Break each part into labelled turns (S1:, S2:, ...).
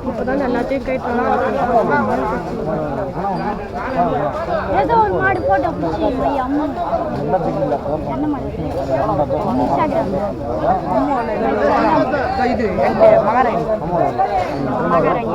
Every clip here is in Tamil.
S1: இப்பதான் எல்லாத்தையும் கேட்டாங்க
S2: ஏதோ ஒரு மாடு போட்டோ பிடிச்சி அம்மா. என்ன மாடு? இன்ஸ்டாகிராம் இது மகாராணி. மகாராணி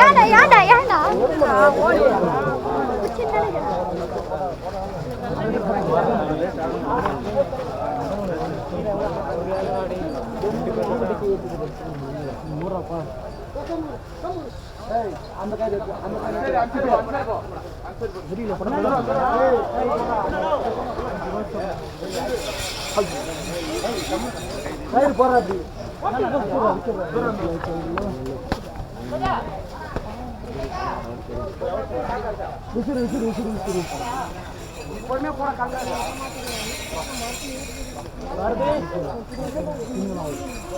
S2: ஏண்டா ஏண்டா ஏண்டா
S3: போறாப்பி விசிறு விசிறு விசிறு விசிறு பொறுமையா போட காங்க வருது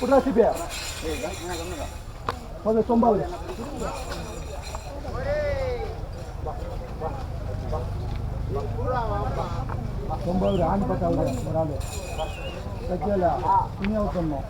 S3: куда тебе? Подай сомбалы. Сомбалы, ань, пока уже, морали. Так, деля, мелко, но.